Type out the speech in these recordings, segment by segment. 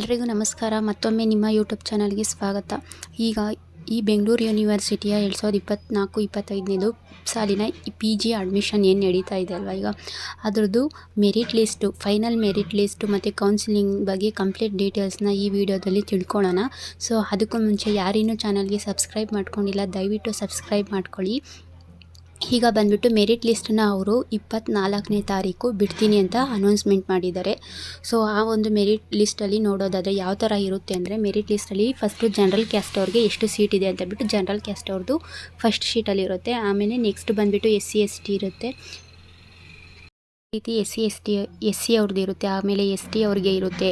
ಎಲ್ರಿಗೂ ನಮಸ್ಕಾರ. ಮತ್ತೊಮ್ಮೆ ನಿಮ್ಮ ಯೂಟ್ಯೂಬ್ ಚಾನಲ್ಗೆ ಸ್ವಾಗತ. ಈಗ ಈ ಬೆಂಗಳೂರು ಯೂನಿವರ್ಸಿಟಿಯ ಎರಡು ಸಾವಿರದ ಇಪ್ಪತ್ತ್ನಾಲ್ಕು ಇಪ್ಪತ್ತೈದನೇದು ಸಾಲಿನ ಪಿ ಜಿ ಅಡ್ಮಿಷನ್ ಏನು ನಡೀತಾ ಇದೆ ಅಲ್ವಾ ಈಗ? ಅದರದ್ದು merit list final merit list ಮತ್ತು ಕೌನ್ಸಿಲಿಂಗ್ ಬಗ್ಗೆ ಕಂಪ್ಲೀಟ್ ಡೀಟೇಲ್ಸ್ನ ಈ ವಿಡಿಯೋದಲ್ಲಿ ತಿಳ್ಕೊಳ್ಳೋಣ. ಸೊ ಅದಕ್ಕೂ ಮುಂಚೆ ಯಾರಿನ್ನೂ ಚಾನಲ್ಗೆ ಸಬ್ಸ್ಕ್ರೈಬ್ ಮಾಡ್ಕೊಂಡಿಲ್ಲ, ದಯವಿಟ್ಟು ಸಬ್ಸ್ಕ್ರೈಬ್ ಮಾಡ್ಕೊಳ್ಳಿ. ಈಗ ಬಂದ್ಬಿಟ್ಟು ಮೆರಿಟ್ ಲಿಸ್ಟನ್ನು ಅವರು ಇಪ್ಪತ್ತ್ನಾಲ್ಕನೇ ತಾರೀಕು ಬಿಡ್ತೀನಿ ಅಂತ ಅನೌನ್ಸ್ಮೆಂಟ್ ಮಾಡಿದ್ದಾರೆ. ಸೊ ಆ ಒಂದು ಮೆರಿಟ್ ಲಿಸ್ಟಲ್ಲಿ ನೋಡೋದಾದರೆ ಯಾವ ಥರ ಇರುತ್ತೆ ಅಂದರೆ ಮೆರಿಟ್ ಲಿಸ್ಟಲ್ಲಿ ಫಸ್ಟು ಜನರಲ್ ಕ್ಯಾಸ್ಟ್ ಅವ್ರಿಗೆ ಎಷ್ಟು ಸೀಟ್ ಇದೆ ಅಂತ ಬಿಟ್ಟು ಜನರಲ್ ಕ್ಯಾಸ್ಟ್ ಅವ್ರದ್ದು ಫಸ್ಟ್ ಶೀಟಲ್ಲಿ ಇರುತ್ತೆ ಆಮೇಲೆ ನೆಕ್ಸ್ಟ್ ಬಂದುಬಿಟ್ಟು ಎಸ್ ಸಿ ಎಸ್ ಟಿ ಇರುತ್ತೆ. ರೀತಿ S C, S T, S C ಅವ್ರದ್ದು ಇರುತ್ತೆ. ಆಮೇಲೆ ಎಸ್ ಟಿ ಅವ್ರಿಗೆ ಇರುತ್ತೆ.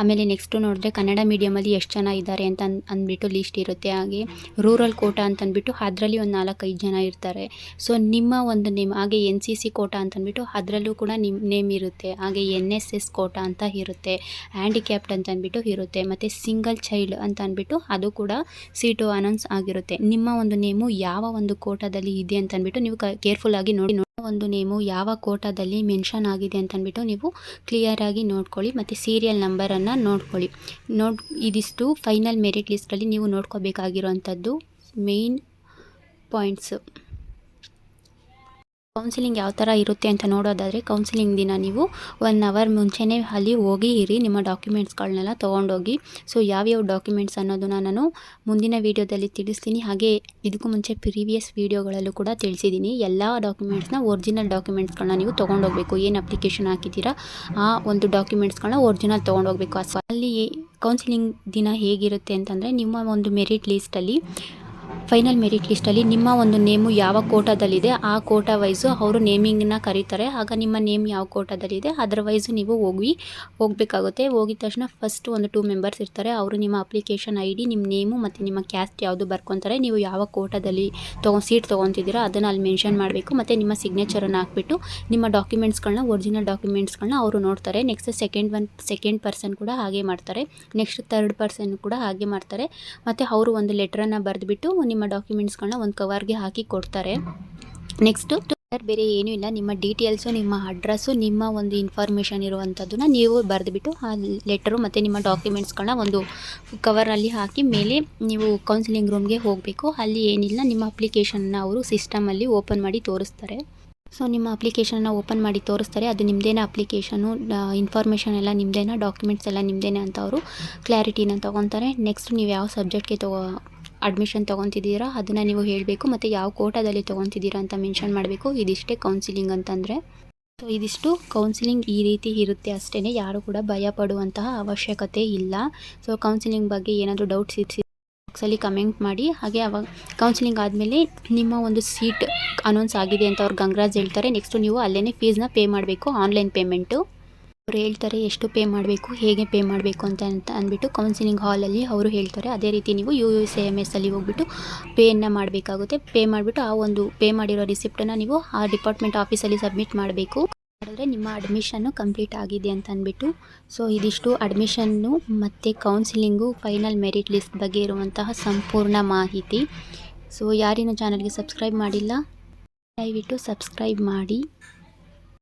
ಆಮೇಲೆ ನೆಕ್ಸ್ಟು ನೋಡಿದ್ರೆ ಕನ್ನಡ ಮೀಡಿಯಮಲ್ಲಿ ಎಷ್ಟು ಜನ ಇದ್ದಾರೆ ಅಂತ ಅಂದ್ಬಿಟ್ಟು ಲೀಸ್ಟ್ ಇರುತ್ತೆ. ಹಾಗೆ ರೂರಲ್ ಕೋಟಾ ಅಂತ ಅಂದ್ಬಿಟ್ಟು ಅದರಲ್ಲಿ ಒಂದು ನಾಲ್ಕೈದು ಜನ ಇರ್ತಾರೆ. ಸೊ ನಿಮ್ಮ ಒಂದು ನೇಮ್ ಹಾಗೆ ಎನ್ ಸಿ ಸಿ ಕೋಟಾ ಅಂತ ಅಂದ್ಬಿಟ್ಟು ಅದರಲ್ಲೂ ಕೂಡ ನಿಮ್ಮ ನೇಮ್ ಇರುತ್ತೆ. ಹಾಗೆ ಎನ್ ಎಸ್ ಎಸ್ ಕೋಟಾ ಅಂತ ಇರುತ್ತೆ. ಹ್ಯಾಂಡಿಕ್ಯಾಪ್ಟ್ ಅಂತ ಅಂದ್ಬಿಟ್ಟು ಇರುತ್ತೆ. ಮತ್ತು ಸಿಂಗಲ್ ಚೈಲ್ಡ್ ಅಂತ ಅಂದ್ಬಿಟ್ಟು ಅದು ಕೂಡ ಸೀಟು ಅನೌನ್ಸ್ ಆಗಿರುತ್ತೆ. ನಿಮ್ಮ ಒಂದು ನೇಮು ಯಾವ ಒಂದು ಕೋಟಾದಲ್ಲಿ ಇದೆ ಅಂತ ಅಂದ್ಬಿಟ್ಟು ನೀವು ಕೇರ್ಫುಲ್ಲಾಗಿ ನೋಡಿ ನೋಡಿ. ಒಂದು ನೇಮು ಯಾವ ಕೋಟಾದಲ್ಲಿ ಮೆನ್ಷನ್ ಆಗಿದೆ ಅಂತ ಅಂದ್ಬಿಟ್ಟು ನೀವು ಕ್ಲಿಯರಾಗಿ ನೋಡ್ಕೊಳ್ಳಿ ಮತ್ತು ಸೀರಿಯಲ್ ನಂಬರನ್ನು ನೋಡ್ಕೊಳ್ಳಿ. ನೋಡ್, ಇದಿಷ್ಟು ಫೈನಲ್ ಮೆರಿಟ್ ಲಿಸ್ಟಲ್ಲಿ ನೀವು ನೋಡ್ಕೋಬೇಕಾಗಿರೋವಂಥದ್ದು ಮೇಯ್ನ್ ಪಾಯಿಂಟ್ಸು ಕೌನ್ಸಿಲಿಂಗ್ ಯಾವ ಥರ ಇರುತ್ತೆ ಅಂತ ನೋಡೋದಾದರೆ ಕೌನ್ಸಿಲಿಂಗ್ ದಿನ ನೀವು ಒನ್ ಅವರ್ ಮುಂಚೆನೇ ಅಲ್ಲಿ ಹೋಗಿ ಇರಿ, ನಿಮ್ಮ ಡಾಕ್ಯುಮೆಂಟ್ಸ್ಗಳನ್ನೆಲ್ಲ ತೊಗೊಂಡೋಗಿ. ಸೊ ಯಾವ್ಯಾವ ಡಾಕ್ಯುಮೆಂಟ್ಸ್ ಅನ್ನೋದನ್ನ ನಾನು ಮುಂದಿನ ವೀಡಿಯೋದಲ್ಲಿ ತಿಳಿಸ್ತೀನಿ. ಹಾಗೆ ಇದಕ್ಕೂ ಮುಂಚೆ ಪ್ರೀವಿಯಸ್ ವೀಡಿಯೋಗಳಲ್ಲೂ ಕೂಡ ತಿಳಿಸಿದ್ದೀನಿ. ಎಲ್ಲ ಡಾಕ್ಯುಮೆಂಟ್ಸ್ನ ಒರಿಜಿನಲ್ ಡಾಕ್ಯುಮೆಂಟ್ಸ್ಗಳನ್ನ ನೀವು ತೊಗೊಂಡೋಗ್ಬೇಕು. ಏನು ಅಪ್ಲಿಕೇಶನ್ ಹಾಕಿದ್ದೀರಾ, ಆ ಒಂದು ಡಾಕ್ಯುಮೆಂಟ್ಸ್ಗಳನ್ನ ಒರಿಜಿನಲ್ ತೊಗೊಂಡೋಗ್ಬೇಕು. ಅಲ್ಲಿ ಕೌನ್ಸಿಲಿಂಗ್ ದಿನ ಹೇಗಿರುತ್ತೆ ಅಂತಂದರೆ, ನಿಮ್ಮ ಒಂದು ಮೆರಿಟ್ ಲೀಸ್ಟಲ್ಲಿ ಫೈನಲ್ ಮೆರಿಟ್ ಲಿಸ್ಟಲ್ಲಿ ನಿಮ್ಮ ಒಂದು ನೇಮು ಯಾವ ಕೋಟಾದಲ್ಲಿದೆ, ಆ ಕೋಟಾ ವೈಸು ಅವರು ನೇಮಿಂಗನ್ನ ಕರೀತಾರೆ. ಆಗ ನಿಮ್ಮ ನೇಮ್ ಯಾವ ಕೋಟಾದಲ್ಲಿದೆ, ಅದರ ವೈಸು ನೀವು ಹೋಗಿ, ಹೋಗಬೇಕಾಗುತ್ತೆ. ಹೋಗಿದ ತಕ್ಷಣ ಫಸ್ಟ್ ಒಂದು ಟೂ ಮೆಂಬರ್ಸ್ ಇರ್ತಾರೆ. ಅವರು ನಿಮ್ಮ ಅಪ್ಲಿಕೇಶನ್ ಐ ಡಿ ನಿಮ್ಮ ನೇಮು ಮತ್ತು ನಿಮ್ಮ ಕ್ಯಾಸ್ಟ್ ಯಾವುದು ಬರ್ಕೊತಾರೆ. ನೀವು ಯಾವ ಕೋಟಾದಲ್ಲಿ ತೊಗೊ ಸೀಟ್ ತೊಗೊತಿದ್ದೀರಾ, ಅದನ್ನು ಅಲ್ಲಿ ಮೆನ್ಷನ್ ಮಾಡಬೇಕು. ಮತ್ತು ನಿಮ್ಮ ಸಿಗ್ನೇಚರನ್ನು ಹಾಕ್ಬಿಟ್ಟು ನಿಮ್ಮ ಡಾಕ್ಯುಮೆಂಟ್ಸ್ಗಳನ್ನ ಒರಿಜಿನಲ್ ಡಾಕ್ಯುಮೆಂಟ್ಸ್ಗಳನ್ನ ಅವರು ನೋಡ್ತಾರೆ. Next second one, second person ಕೂಡ ಹಾಗೆ ಮಾಡ್ತಾರೆ. ನೆಕ್ಸ್ಟ್ ತರ್ಡ್ ಪರ್ಸನ್ ಕೂಡ ಹಾಗೆ ಮಾಡ್ತಾರೆ. ಮತ್ತು ಅವರು ಒಂದು ಲೆಟ್ರನ್ನು ಬರೆದುಬಿಟ್ಟು ನಿಮ್ಮ ಡಾಕ್ಯುಮೆಂಟ್ಸ್ಗಳನ್ನ ಒಂದು ಕವರ್ಗೆ ಹಾಕಿ ಕೊಡ್ತಾರೆ. ನೆಕ್ಸ್ಟು ಬೇರೆ ಏನೂ ಇಲ್ಲ. ನಿಮ್ಮ ಡೀಟೇಲ್ಸು, ನಿಮ್ಮ ಅಡ್ರೆಸ್ಸು, ನಿಮ್ಮ ಒಂದು ಇನ್ಫಾರ್ಮೇಷನ್ ಇರುವಂಥದ್ದನ್ನ ನೀವು ಬರೆದುಬಿಟ್ಟು ಆ ಲೆಟರು ಮತ್ತು ನಿಮ್ಮ ಡಾಕ್ಯುಮೆಂಟ್ಸ್ಗಳನ್ನ ಒಂದು ಕವರಲ್ಲಿ ಹಾಕಿ ಮೇಲೆ ನೀವು ಕೌನ್ಸಿಲಿಂಗ್ ರೂಮ್ಗೆ ಹೋಗಬೇಕು. ಅಲ್ಲಿ ಏನಿಲ್ಲ, ನಿಮ್ಮ ಅಪ್ಲಿಕೇಶನ್ನ ಅವರು ಸಿಸ್ಟಮಲ್ಲಿ ಓಪನ್ ಮಾಡಿ ತೋರಿಸ್ತಾರೆ. ಸೊ, ನಿಮ್ಮ ಅಪ್ಲಿಕೇಶನ್ನ ಓಪನ್ ಮಾಡಿ ತೋರಿಸ್ತಾರೆ. ಅದು ನಿಮ್ಮದೇನ ಅಪ್ಲಿಕೇಶನು ಇನ್ಫಾರ್ಮೇಷನ್ ಎಲ್ಲ ನಿಮ್ಮದೇನ ಡಾಕ್ಯುಮೆಂಟ್ಸ್ ಎಲ್ಲ ನಿಮ್ಮದೇನೆ ಅಂತ ಅವರು ಕ್ಲಾರಿಟಿನ ತೊಗೊತಾರೆ. ನೆಕ್ಸ್ಟ್ ನೀವು ಯಾವ ಸಬ್ಜೆಕ್ಟ್ಗೆ ತಗೋ ಅಡ್ಮಿಷನ್ ತೊಗೊತಿದ್ದೀರಾ? ಅದನ್ನು ನೀವು ಹೇಳಬೇಕು, ಮತ್ತು ಯಾವ ಕೋಟಾದಲ್ಲಿ ತೊಗೊತಿದ್ದೀರಾ ಅಂತ ಮೆನ್ಷನ್ ಮಾಡಬೇಕು. ಇದಿಷ್ಟೇ ಕೌನ್ಸಿಲಿಂಗ್ ಅಂತಂದರೆ. ಸೊ ಇದಿಷ್ಟು ಕೌನ್ಸಿಲಿಂಗ್ ಈ ರೀತಿ ಇರುತ್ತೆ ಅಷ್ಟೇ ಯಾರು ಕೂಡ ಭಯ ಪಡುವಂತಹ ಅವಶ್ಯಕತೆ ಇಲ್ಲ. ಸೊ ಕೌನ್ಸಿಲಿಂಗ್ ಬಗ್ಗೆ ಏನಾದರೂ ಡೌಟ್ಸ್ ಇತ್ತು ಬಾಕ್ಸಲ್ಲಿ ಕಮೆಂಟ್ ಮಾಡಿ. ಹಾಗೆ ಅವಾಗ ಕೌನ್ಸಿಲಿಂಗ್ ಆದಮೇಲೆ ನಿಮ್ಮ ಒಂದು ಸೀಟ್ ಅನೌನ್ಸ್ ಆಗಿದೆ ಅಂತ ಅವ್ರು ಗಂಗರಾಜ್ ಹೇಳ್ತಾರೆ. ನೆಕ್ಸ್ಟು ನೀವು ಅಲ್ಲೇ ಫೀಸ್ನ ಪೇ ಮಾಡಬೇಕು ಆನ್ಲೈನ್ ಪೇಮೆಂಟು ಅವ್ರು ಹೇಳ್ತಾರೆ, ಎಷ್ಟು ಪೇ ಮಾಡಬೇಕು, ಹೇಗೆ ಪೇ ಮಾಡಬೇಕು ಅಂತ ಅಂತ ಅಂದ್ಬಿಟ್ಟು ಕೌನ್ಸಿಲಿಂಗ್ ಹಾಲಲ್ಲಿ ಅವರು ಹೇಳ್ತಾರೆ. ಅದೇ ರೀತಿ ನೀವು U U C M S ಅಲ್ಲಿ ಹೋಗ್ಬಿಟ್ಟು ಪೇಯನ್ನು ಮಾಡಬೇಕಾಗುತ್ತೆ. ಪೇ ಮಾಡಿಬಿಟ್ಟು ಆ ಒಂದು ಪೇ ಮಾಡಿರೋ ರಿಸಿಪ್ಟನ್ನು ನೀವು ಆ ಡಿಪಾರ್ಟ್ಮೆಂಟ್ ಆಫೀಸಲ್ಲಿ ಸಬ್ಮಿಟ್ ಮಾಡಬೇಕು. ಮಾಡಿದ್ರೆ ನಿಮ್ಮ ಅಡ್ಮಿಷನ್ನು ಕಂಪ್ಲೀಟ್ ಆಗಿದೆ ಅಂತ ಅಂದ್ಬಿಟ್ಟು. ಸೊ ಇದಿಷ್ಟು ಅಡ್ಮಿಷನ್ನು ಮತ್ತು ಕೌನ್ಸಿಲಿಂಗು ಫೈನಲ್ ಮೆರಿಟ್ ಲಿಸ್ಟ್ ಬಗ್ಗೆ ಇರುವಂತಹ ಸಂಪೂರ್ಣ ಮಾಹಿತಿ. ಸೊ ಯಾರಿನ ಚಾನಲ್ಗೆ ಸಬ್ಸ್ಕ್ರೈಬ್ ಮಾಡಿಲ್ಲ, ದಯವಿಟ್ಟು ಸಬ್ಸ್ಕ್ರೈಬ್ ಮಾಡಿ.